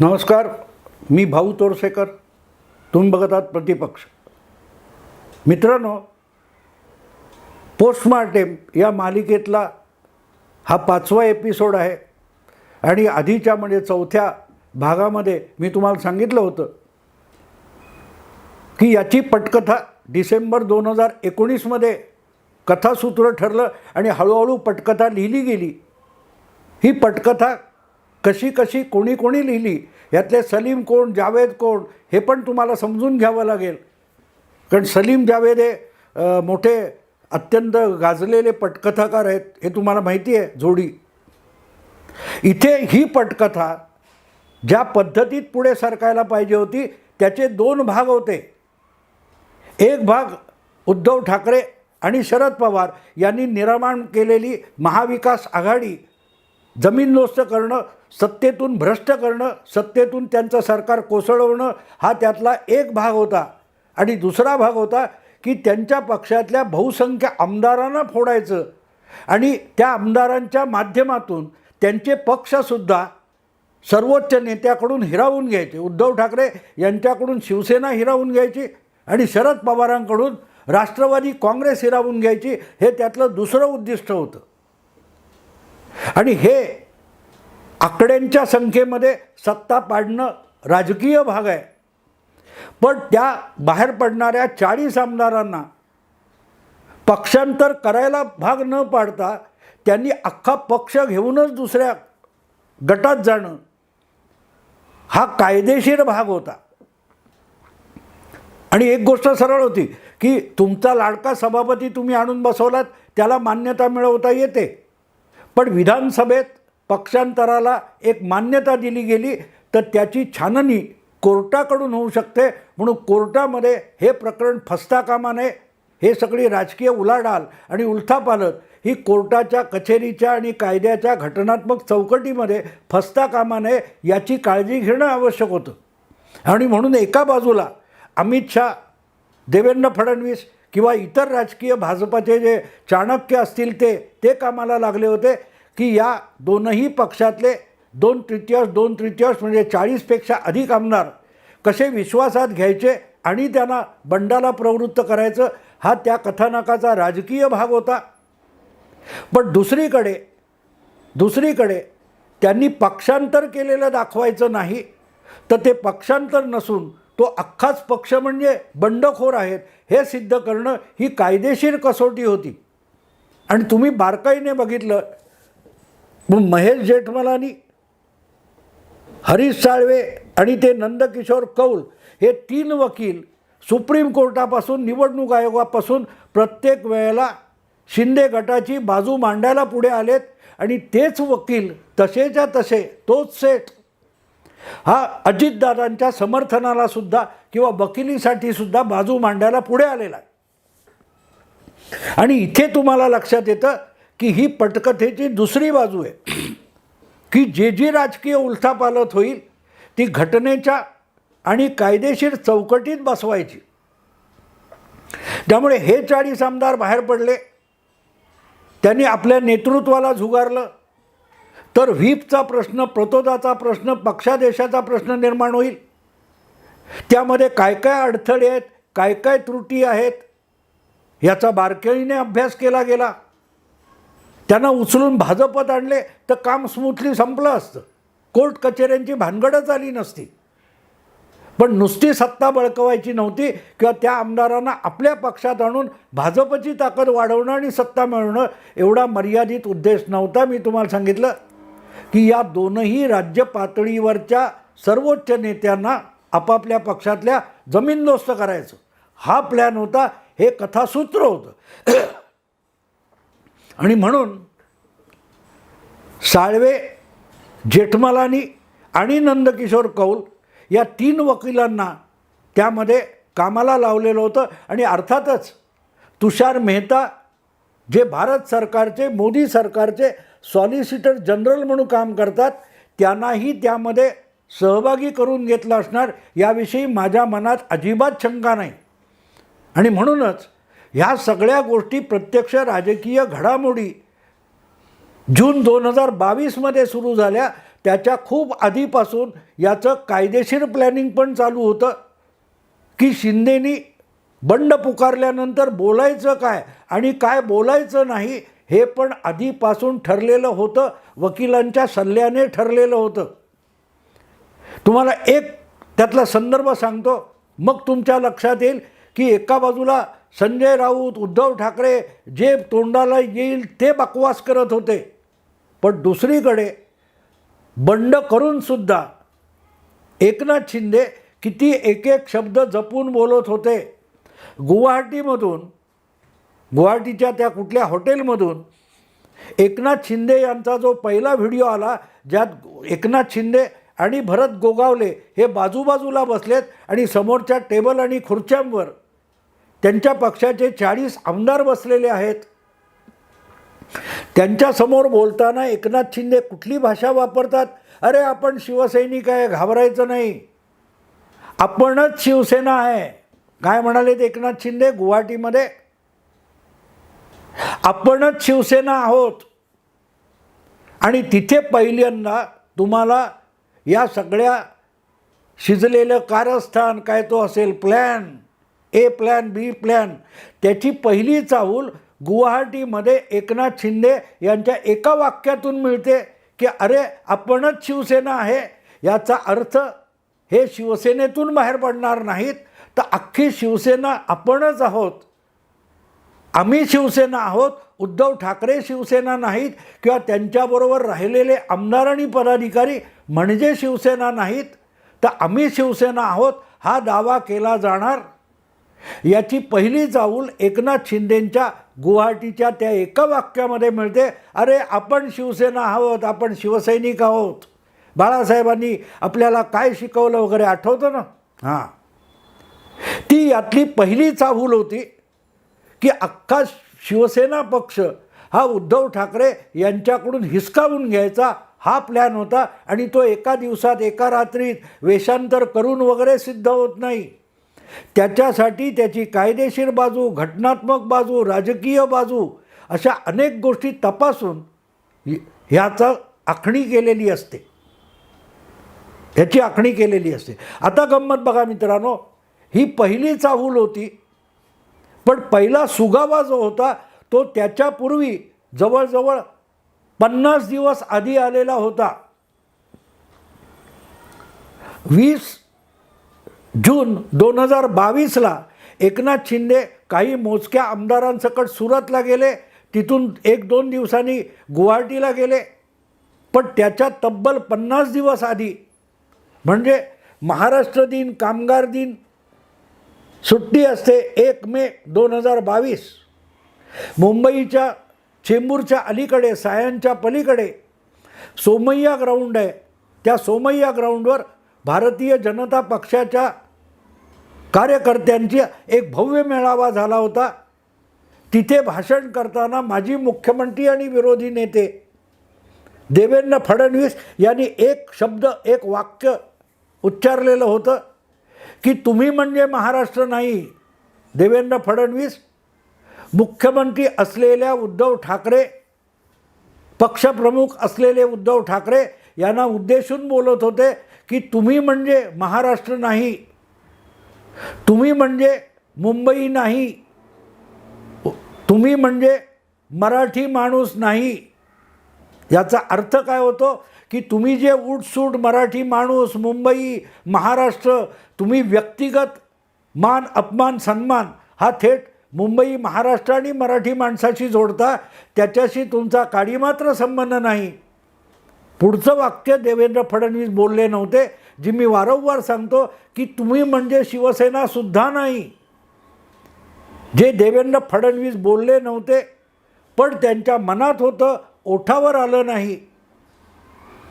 नमस्कार मी भाऊ तोरसेकर तुम्ही बघत आहात प्रतिपक्ष. मित्रांनो पोस्टमार्टेम या मालिकेतला हा पाचवा एपिसोड आहे आणि आधीच्या म्हणजे चौथ्या भागामध्ये मी तुम्हाला सांगितलं होतं की याची पटकथा डिसेंबर दोन हजार एकोणीसमध्ये कथासूत्र ठरलं आणि हळूहळू पटकथा लिहिली गेली. ही पटकथा कशी कशी कोणी कोणी लिहिली यातले सलीम कोण जावेद कोण हे पण तुम्हाला समजून घ्यावं लागेल. कारण सलीम जावेद हे मोठे अत्यंत गाजलेले पटकथाकार आहेत हे तुम्हाला माहिती आहे जोडी. इथे ही पटकथा ज्या पद्धतीत पुढे सरकायला पाहिजे होती त्याचे दोन भाग होते. एक भाग उद्धव ठाकरे आणि शरद पवार यांनी निर्माण केलेली महाविकास आघाडी जमीनदोस्त करणं सत्तेतून भ्रष्ट करणं सत्तेतून त्यांचं सरकार कोसळवणं हा त्यातला एक भाग होता. आणि दुसरा भाग होता की त्यांच्या पक्षातल्या बहुसंख्य आमदारांना फोडायचं. आणि त्या आमदारांच्या माध्यमातून त्यांचे पक्षसुद्धा सर्वोच्च नेत्याकडून हिरावून घ्यायचे. उद्धव ठाकरे यांच्याकडून शिवसेना हिरावून घ्यायची आणि शरद पवारांकडून राष्ट्रवादी काँग्रेस हिरावून घ्यायची हे त्यातलं दुसरं उद्दिष्ट होतं. आणि हे आकड्यांच्या संख्येमध्ये सत्ता पाडणं राजकीय भाग आहे. पण त्या बाहेर पडणाऱ्या चाळीस आमदारांना पक्षांतर करायला भाग न पाडता त्यांनी अख्खा पक्ष घेऊनच दुसऱ्या गटात जाणं हा कायदेशीर भाग होता. आणि एक गोष्ट सरळ होती की तुमचा लाडका सभापती तुम्ही आणून बसवलात त्याला मान्यता मिळवता येते. पण विधानसभेत पक्षांतराला एक मान्यता दिली गेली तर त्याची छाननी कोर्टाकडून होऊ शकते. म्हणून कोर्टामध्ये हे प्रकरण फसता कामा नये हे सगळी राजकीय उलाढाल आणि उलथापालत ही कोर्टाच्या कचेरीच्या आणि कायद्याच्या घटनात्मक चौकटीमध्ये फसता कामा नये याची काळजी घेणं आवश्यक होतं. आणि म्हणून एका बाजूला अमित शहा देवेंद्र फडणवीस किंवा इतर राजकीय भाजपाचे जे चाणक्य असतील ते ते कामाला लागले होते. की या दोनही पक्षातले दोन तृतीयांश दोन तृतीयांश म्हणजे चाळीसपेक्षा अधिक आमदार कसे विश्वासात घ्यायचे आणि त्यांना बंडाला प्रवृत्त करायचं हा त्या कथानकाचा राजकीय भाग होता. पण दुसरीकडे दुसरीकडे त्यांनी पक्षांतर केलेलं दाखवायचं नाही तर ते पक्षांतर नसून तो अख्खाच पक्ष म्हणजे बंडखोर आहेत हे सिद्ध करणं ही कायदेशीर कसोटी होती. आणि तुम्ही बारकाईने बघितलं मग महेश जेठमलानी हरीश साळवे आणि ते नंदकिशोर कौल हे तीन वकील सुप्रीम कोर्टापासून निवडणूक आयोगापासून प्रत्येक वेळेला शिंदे गटाची बाजू मांडायला पुढे आलेत आणि तेच वकील तसेच्या तसे तोच सेट हा अजितदादांच्या समर्थनाला सुद्धा किंवा वकिलीसाठी सुद्धा बाजू मांडायला पुढे आलेला आहे. आणि इथे तुम्हाला लक्षात येतं की ही पटकथेची दुसरी बाजू आहे. की जे जी राजकीय उलथापालत होईल ती घटनेच्या आणि कायदेशीर चौकटीत बसवायची. त्यामुळे हे चाळीस आमदार बाहेर पडले. त्यांनी आपल्या नेतृत्वाला झुगारलं. तर व्हीपचा प्रश्न प्रतोदाचा प्रश्न पक्षादेशाचा प्रश्न निर्माण होईल. त्यामध्ये काय काय अडथळे आहेत काय काय त्रुटी आहेत याचा बारकाईने अभ्यास केला गेला. त्यांना उचलून भाजपत आणले तर काम स्मूथली संपलं असतं. कोर्ट कचेऱ्यांची भानगडच आली नसती. पण नुसती सत्ता बळकवायची नव्हती किंवा त्या आमदारांना आपल्या पक्षात आणून भाजपची ताकद वाढवणं आणि सत्ता मिळवणं एवढा मर्यादित उद्देश नव्हता. मी तुम्हाला सांगितलं की या दोनही राज्य पातळीवरच्या सर्वोच्च नेत्यांना आपापल्या पक्षातल्या जमीनदोस्त करायचं. हा प्लॅन होता हे कथासूत्र होतं. आणि म्हणून साळवे जेठमलानी आणि नंदकिशोर कौल या तीन वकिलांना त्यामध्ये कामाला लावलेलं होतं. आणि अर्थातच तुषार मेहता जे भारत सरकारचे मोदी सरकारचे सॉलिसिटर जनरल म्हणून काम करतात त्यांनाही त्यामध्ये सहभागी करून घेतलं असणार याविषयी माझ्या मनात अजिबात शंका नाही. आणि म्हणूनच ह्या सगळ्या गोष्टी प्रत्यक्ष राजकीय घडामोडी. जून दोन हजार बावीसमध्ये सुरू झाल्या त्याच्या खूप आधीपासून याचं कायदेशीर प्लॅनिंग पण चालू होतं. की शिंदेनी बंड पुकारल्यानंतर बोलायचं काय आणि काय बोलायचं नाही हे पण आधीपासून ठरलेलं होतं वकिलांच्या सल्ल्याने ठरलेलं होतं. तुम्हाला एक त्यातला संदर्भ सांगतो. मग तुमच्या लक्षात येईल की एका बाजूला संजय राऊत उद्धव ठाकरे जे तोंडाला येईल ते बकवास करत होते. पण दुसरीकडे बंड करूनसुद्धा एकनाथ शिंदे किती एक एक शब्द जपून बोलत होते. गुवाहाटीमधून गुवाहाटीच्या त्या कुठल्या हॉटेलमधून एकनाथ शिंदे यांचा जो पहिला व्हिडिओ आला ज्यात एकनाथ शिंदे आणि भरत गोगावले हे बाजूबाजूला बसलेत आणि समोरच्या टेबल आणि खुर्च्यांवर त्यांच्या पक्षाचे चाळीस आमदार बसलेले आहेत. त्यांच्यासमोर बोलताना एकनाथ शिंदे कुठली भाषा वापरतात? अरे आपण शिवसैनिक आहे घाबरायचं नाही. आपणच शिवसेना आहे. काय म्हणालेत एकनाथ शिंदे गुवाहाटीमध्ये? आपणच शिवसेना आहोत. आणि तिथे पहिल्यांदा तुम्हाला या सगळ्या शिजलेलं कारस्थान काय तो असेल plan A plan B plan. त्याची पहिली चाहूल गुवाहाटीमध्ये एकनाथ शिंदे यांच्या एका वाक्यातून मिळते की अरे आपणच शिवसेना आहे. याचा अर्थ हे शिवसेनेतून बाहेर पडणार नाहीत तर अख्खी शिवसेना आपणच आहोत. आम्ही शिवसेना आहोत उद्धव ठाकरे शिवसेना नाहीत किंवा त्यांच्याबरोबर राहिलेले आमदार आणि पदाधिकारी म्हणजे शिवसेना नाहीत तर आम्ही शिवसेना आहोत हा दावा केला जाणार. याची पहिली जाऊन एकनाथ शिंदेंच्या गुवाहाटीच्या त्या एका वाक्यामध्ये मिळते अरे आपण शिवसेना आहोत आपण शिवसैनिक आहोत. बाळासाहेबांनी आपल्याला काय शिकवलं वगैरे आठवतं ना? हां. ती यातली पहिली चाहूल होती की अख्खा शिवसेना पक्ष हा उद्धव ठाकरे यांच्याकडून हिसकावून घ्यायचा हा प्लॅन होता आणि तो एका दिवसात एका रात्रीत वेषांतर करून वगैरे सिद्ध होत नाही. त्याच्यासाठी त्याची कायदेशीर बाजू घटनात्मक बाजू राजकीय बाजू अशा अनेक गोष्टी तपासून ह्याचा आखणी केलेली असते. ह्याची आखणी केलेली असते. आता गंमत बघा मित्रांनो ही पहिली चाहूल होती पण पहिला सुगावा जो होता तो त्याच्यापूर्वी जवळजवळ पन्नास दिवस आधी आलेला होता. वीस जून दोन हजार बावीसला एकनाथ शिंदे काही मोजक्या आमदारांसकट सुरतला गेले. तिथून एक दोन दिवसांनी गुवाहाटीला गेले. पण त्याच्या तब्बल पन्नास दिवस आधी म्हणजे महाराष्ट्र दिन कामगार दिन सुट्टी असते एक मे दोन हजार बावीस. मुंबईच्या चेंबूरच्या अलीकडे सायांच्या पलीकडे सोमय्या ग्राउंड आहे. त्या सोमय्या ग्राउंडवर भारतीय जनता पक्षाच्या कार्यकर्त्यांची एक भव्य मेळावा झाला होता. तिथे भाषण करताना माजी मुख्यमंत्री आणि विरोधी नेते देवेंद्र फडणवीस यांनी एक शब्द एक वाक्य उच्चारलेलं होतं की तुम्ही म्हणजे महाराष्ट्र नाही देवेंद्र फडणवीस. मुख्यमंत्री असलेल्या उद्धव ठाकरे पक्षप्रमुख असलेले उद्धव ठाकरे यांना उद्देशून बोलत होते की तुम्ही म्हणजे महाराष्ट्र नाही तुम्ही म्हणजे मुंबई नाही तुम्ही म्हणजे मराठी माणूस नाही. याचा अर्थ काय होतो की तुम्ही जे उठसूट मराठी माणूस मुंबई महाराष्ट्र तुम्ही व्यक्तिगत मान अपमान सन्मान हा थेट मुंबई महाराष्ट्र आणि मराठी माणसाशी जोडता त्याच्याशी तुमचा काडी मात्र संबंध नाही. पुढचं वाक्य देवेंद्र फडणवीस बोलले नव्हते जे मी वारंवार सांगतो की तुम्ही म्हणजे शिवसेनासुद्धा नाही. जे देवेंद्र फडणवीस बोलले नव्हते पण त्यांच्या मनात होतं ओठावर आलं नाही.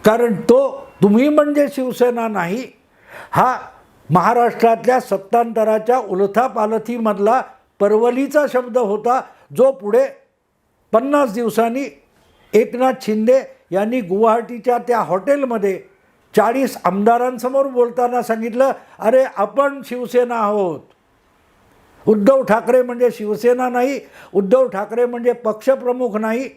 कारण तो तुम्ही म्हणजे शिवसेना नाही हा महाराष्ट्रातल्या सत्तांतराच्या उलथापालथीमधला परवलीचा शब्द होता जो पुढे पन्नास दिवसांनी एकनाथ शिंदे यांनी गुवाहाटीच्या त्या हॉटेलमध्ये चाळीस आमदारांसमोर बोलताना सांगितलं अरे आपण शिवसेना आहोत. उद्धव ठाकरे म्हणजे शिवसेना नाही उद्धव ठाकरे म्हणजे पक्षप्रमुख नाही.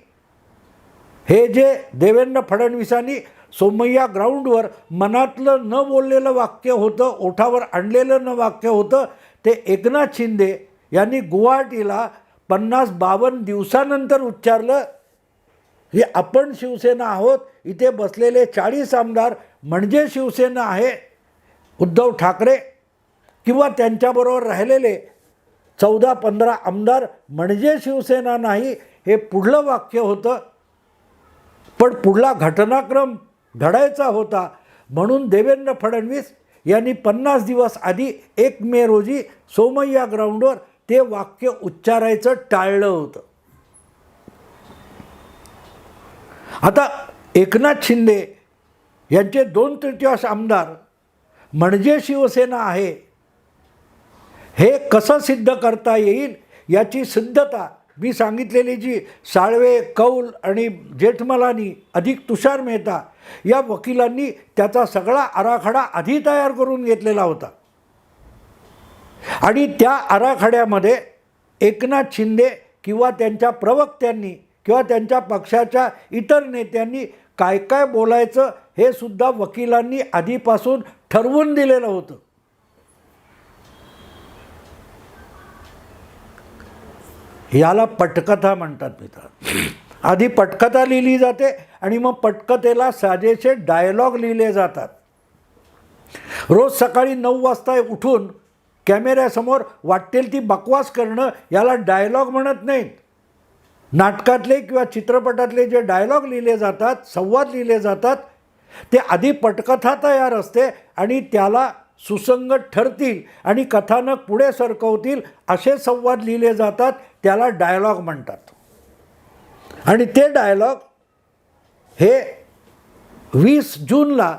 हे जे देवेंद्र फडणवीसांनी सोमय्या ग्राउंडवर मनातलं न बोललेलं वाक्य होतं ओठावर आणलेलं न वाक्य होतं ते एकनाथ शिंदे यांनी गुवाहाटीला पन्नास बावन्न दिवसानंतर उच्चारलं. हे आपण शिवसेना आहोत इथे बसलेले चाळीस आमदार म्हणजे शिवसेना आहे उद्धव ठाकरे किंवा त्यांच्याबरोबर राहिलेले चौदा पंधरा आमदार म्हणजे शिवसेना नाही हे पुढलं वाक्य होतं. पण पुढला घटनाक्रम घडायचा होता. म्हणून देवेंद्र फडणवीस यांनी पन्नास दिवस आधी एक मे रोजी सोमय्या ग्राउंडवर ते वाक्य उच्चारायचं टाळलं होतं. आता एकनाथ शिंदे यांचे दोन तृतीयांश आमदार म्हणजे शिवसेना आहे हे कसं सिद्ध करता येईल याची सिद्धता मी सांगितलेली जी साळवे कौल आणि जेठमलानी अधिक तुषार मेहता या वकिलांनी त्याचा सगळा आराखडा आधी तयार करून घेतलेला होता. आणि त्या आराखड्यामध्ये एकनाथ शिंदे किंवा त्यांच्या प्रवक्त्यांनी किंवा त्यांच्या पक्षाच्या इतर नेत्यांनी काय काय बोलायचं हे सुद्धा वकिलांनी आधीपासून ठरवून दिलेलं होतं. याला पटकथा म्हणतात मित्र आधी पटकथा लिहिली जाते आणि मग पटकथेला साजेसे डायलॉग लिहिले जातात. रोज सकाळी नऊ वाजता उठून कॅमेऱ्यासमोर वाटेल ती बकवास करणं याला डायलॉग म्हणत नाहीत. नाटकातले किंवा चित्रपटातले जे डायलॉग लिहिले जातात संवाद लिहिले जातात ते आधी पटकथा तयार असते आणि त्याला सुसंगत ठरतील आणि कथानक पुढे सरकवतील असे संवाद लिहिले जातात त्याला डायलॉग म्हणतात. आणि ते डायलॉग हे वीस जूनला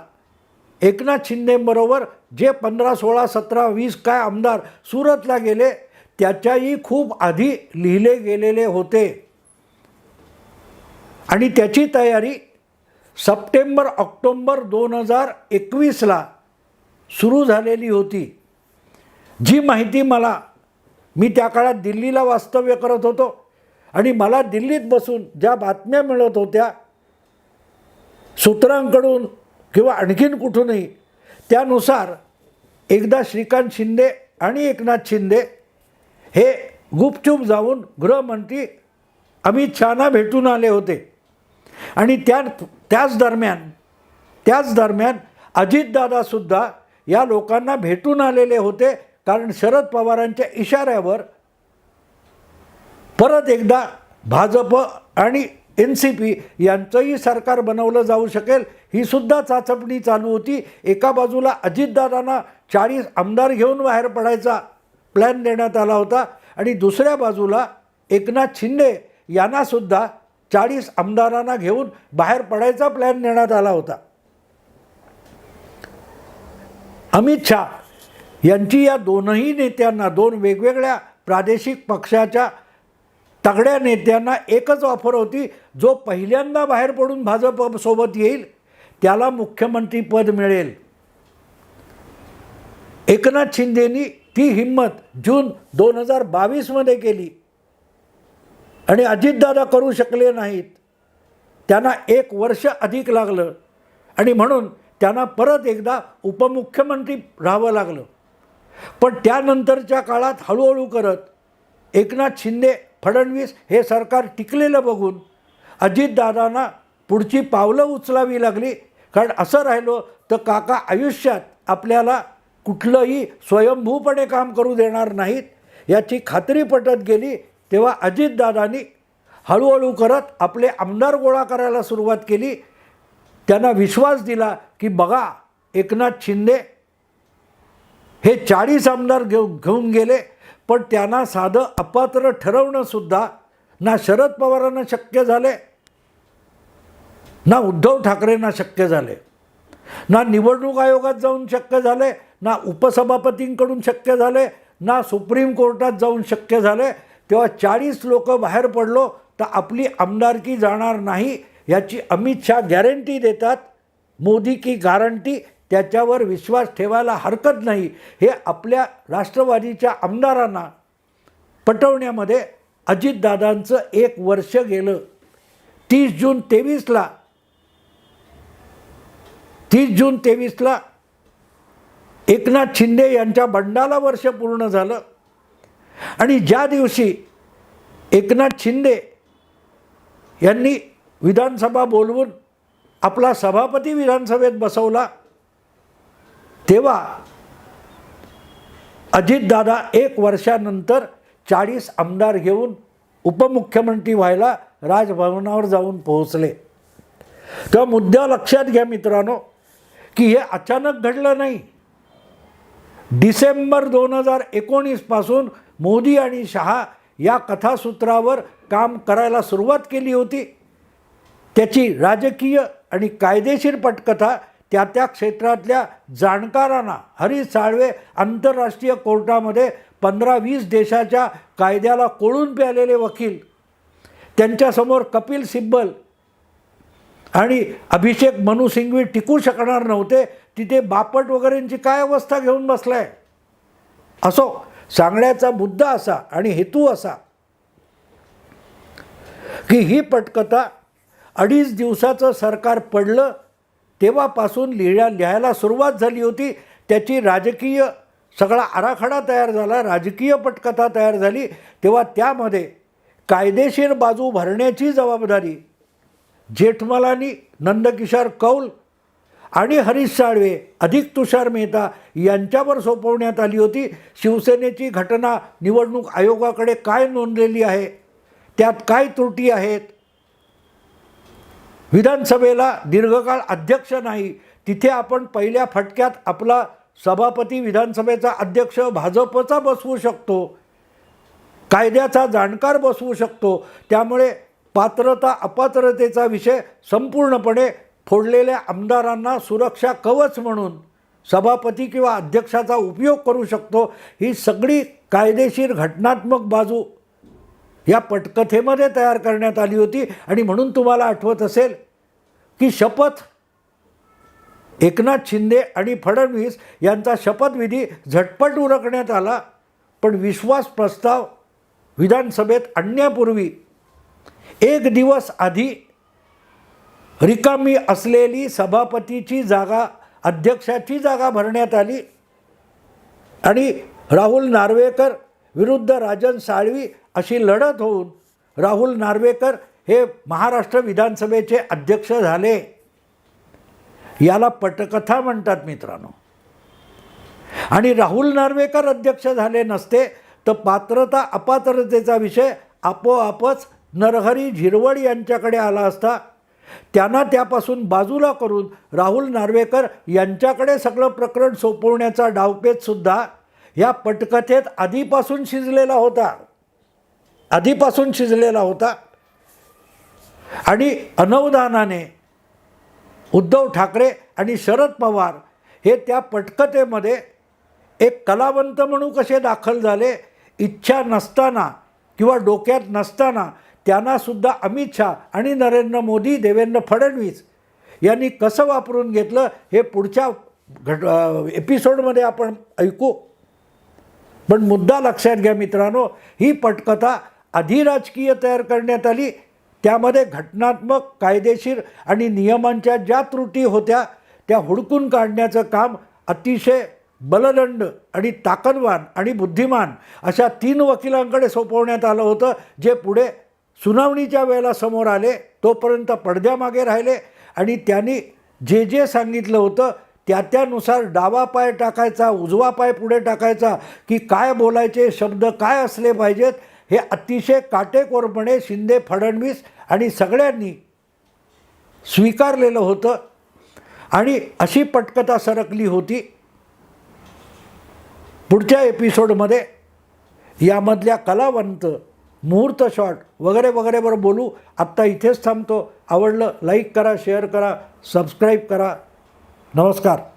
एकनाथ शिंदेबरोबर जे पंधरा सोळा सतरा वीस काय आमदार सुरतला गेले त्याच्याही खूप आधी लिहिले गेलेले होते. आणि त्याची तयारी सप्टेंबर ऑक्टोंबर दोन हजार एकवीसला सुरू झालेली होती. जी माहिती मला मी त्या काळात दिल्लीला वास्तव्य करत होतो आणि मला दिल्लीत बसून ज्या बातम्या मिळत होत्या सूत्रांकडून किंवा आणखीन कुठूनही त्यानुसार एकदा श्रीकांत शिंदे आणि एकनाथ शिंदे हे गुपचूप जाऊन गृहमंत्री अमित शहाना भेटून आले होते. आणि त्या त्याच दरम्यान त्याच दरम्यान अजितदादासुद्धा या लोकांना भेटून आलेले होते कारण शरद पवारांच्या इशाऱ्यावर परत एकदा भाजप आणि एन सी पी यांचंही सरकार बनवलं जाऊ शकेल ही सुद्धा चाचपणी चालू होती. एका बाजूला अजितदादांना चाळीस आमदार घेऊन बाहेर पडायचा प्लॅन देण्यात आला होता आणि दुसऱ्या बाजूला एकनाथ शिंदे यांनासुद्धा चाळीस आमदारांना घेऊन बाहेर पडायचा प्लॅन देण्यात आला होता. अमित शाह यांची या दोनही नेत्यांना दोन वेगवेगळ्या प्रादेशिक पक्षाच्या तगड्या नेत्यांना एकच ऑफर होती जो पहिल्यांदा बाहेर पडून भाजपसोबत येईल त्याला मुख्यमंत्रीपद मिळेल. एकनाथ शिंदेनी ती हिंमत जून दोन हजार बावीसमध्ये केली. आणि अजितदादा करू शकले नाहीत. त्यांना एक वर्ष अधिक लागलं. आणि म्हणून त्यांना परत एकदा उपमुख्यमंत्री राहावं लागलं. पण त्यानंतरच्या काळात हळूहळू करत एकनाथ शिंदे फडणवीस हे सरकार टिकलेलं बघून अजितदादांना पुढची पावलं उचलावी लागली. कारण असं राहिलो तर काका आयुष्यात आपल्याला कुठलंही स्वयंभूपणे काम करू देणार नाहीत. याची खात्री पटत गेली तेव्हा अजितदादांनी हळूहळू करत आपले आमदार गोळा करायला सुरुवात केली. त्यांना विश्वास दिला की बघा एकनाथ शिंदे हे चाळीस आमदार घेऊ घेऊन गेले पण त्यांना साधं अपात्र ठरवणंसुद्धा ना शरद पवारांना शक्य झाले ना उद्धव ठाकरेंना शक्य झाले ना निवडणूक आयोगात जाऊन शक्य झाले ना उपसभापतींकडून शक्य झाले ना सुप्रीम कोर्टात जाऊन शक्य झाले तेव्हा चाळीस लोक बाहेर पडलो तर आपली आमदारकी जाणार नाही याची अमित शहा गॅरंटी देतात. मोदी की गारंटी त्याच्यावर विश्वास ठेवायला हरकत नाही. हे आपल्या राष्ट्रवादीच्या आमदारांना पटवण्यामध्ये अजितदादांचं एक वर्ष गेलं. तीस जून तेवीसला तीस जून तेवीसला एकनाथ शिंदे यांच्या बंडाला वर्ष पूर्ण झालं. आणि ज्या दिवशी एकनाथ शिंदे यांनी विधानसभा बोलवून आपला सभापती विधानसभेत बसवला तेव्हा अजितदादा एक वर्षानंतर चाळीस आमदार घेऊन उपमुख्यमंत्री व्हायला राजभवनावर जाऊन पोहोचले. तेव्हा मुद्दा लक्षात घ्या मित्रांनो की हे अचानक घडलं नाही. डिसेंबर दोन हजार एकोणीसपासून मोदी आणि शहा या कथासूत्रावर काम करायला सुरुवात केली होती. त्याची राजकीय आणि कायदेशीर पटकथा त्या त्या क्षेत्रातल्या जाणकारांना हरीश साळवे आंतरराष्ट्रीय कोर्टामध्ये पंधरा वीस देशाच्या कायद्याला कोळून प्यालेले वकील त्यांच्यासमोर कपिल सिब्बल आणि अभिषेक मनु सिंघवी टिकू शकणार नव्हते तिथे बापट वगैरेंची काय अवस्था घेऊन बसलाय? असो सांगण्याचा मुद्दा असा आणि हेतू असा की ही पटकथा अडीच दिवसाचं सरकार पडलं तेव्हापासून लिहिण्या लिहायला सुरुवात झाली होती. त्याची राजकीय सगळा आराखडा तयार झाला राजकीय पटकथा तयार झाली. तेव्हा त्यामध्ये कायदेशीर बाजू भरण्याची जबाबदारी जेठमलानी नंदकिशोर कौल आणि हरीश साळवे अधिक तुषार मेहता यांच्यावर सोपवण्यात आली होती. शिवसेनेची घटना निवडणूक आयोगाकडे काय नोंदलेली आहे? त्यात काय त्रुटी आहेत? विधानसभेला दीर्घकाळ अध्यक्ष नाही. तिथे आपण पहिल्या फटक्यात आपला सभापती विधानसभेचा अध्यक्ष भाजपचा बसवू शकतो. कायद्याचा जाणकार बसवू शकतो. त्यामुळे पात्रता अपात्रतेचा विषय संपूर्णपणे फोडलेल्या आमदारांना सुरक्षा कवच म्हणून सभापती किंवा अध्यक्षाचा उपयोग करू शकतो ही सगळी कायदेशीर घटनात्मक बाजू या पटकथेमध्ये तयार करण्यात आली होती. आणि म्हणून तुम्हाला आठवत असेल की शपथ एकनाथ शिंदे आणि फडणवीस यांचा शपथविधी झटपट उरकण्यात आला. पण विश्वास प्रस्ताव विधानसभेत आणण्यापूर्वी एक दिवस आधी रिकामी असलेली सभापतीची जागा अध्यक्षाची जागा भरण्यात आली. आणि राहुल नार्वेकर विरुद्ध राजन साळवी अशी लढत होऊन राहुल नार्वेकर हे महाराष्ट्र विधानसभेचे अध्यक्ष झाले. याला पटकथा म्हणतात मित्रांनो. आणि राहुल नार्वेकर अध्यक्ष झाले नसते तर पात्रता अपात्रतेचा विषय आपोआपच नरहरी झिरवळ यांच्याकडे आला असता त्यांना त्यापासून बाजूला करून राहुल नार्वेकर यांच्याकडे सगळं प्रकरण सोपवण्याचा डावपेचसुद्धा या पटकथेत आधीपासून शिजलेला होता. आधीपासून शिजलेला होता. आणि अनवधानाने उद्धव ठाकरे आणि शरद पवार हे त्या पटकथेमध्ये एक कलावंत म्हणून कसे दाखल झाले इच्छा नसताना किंवा डोक्यात नसताना त्यांनासुद्धा अमित शहा आणि नरेंद्र मोदी देवेंद्र फडणवीस यांनी कसं वापरून घेतलं हे पुढच्या घट एपिसोडमध्ये आपण ऐकू. पण मुद्दा लक्षात घ्या मित्रांनो ही पटकथा आधी राजकीय तयार करण्यात आली. त्यामध्ये घटनात्मक कायदेशीर आणि नियमांच्या ज्या त्रुटी होत्या त्या हुडकून काढण्याचं काम अतिशय बलदंड आणि ताकदवान आणि बुद्धिमान अशा तीन वकिलांकडे सोपवण्यात आलं होतं जे पुढे सुनावणीच्या वेळेला समोर आले तोपर्यंत पडद्यामागे राहिले आणि त्यांनी जे जे सांगितलं होतं त्या त्यानुसार डावा पाय टाकायचा उजवा पाय पुढे टाकायचा की काय बोलायचे शब्द काय असले पाहिजेत हे अतिशय काटेकोरपणे शिंदे फडणवीस आणि सगळ्यांनी स्वीकारलेलं होतं. आणि अशी पटकथा सरकली होती पुढच्या एपिसोडमध्ये यामधल्या कलावंत मुहूर्त शॉट वगैरे वगैरेवर बोलू. आत्ता इथेच थांबतो. आवडलं लाईक करा शेअर करा सबस्क्राईब करा. नमस्कार.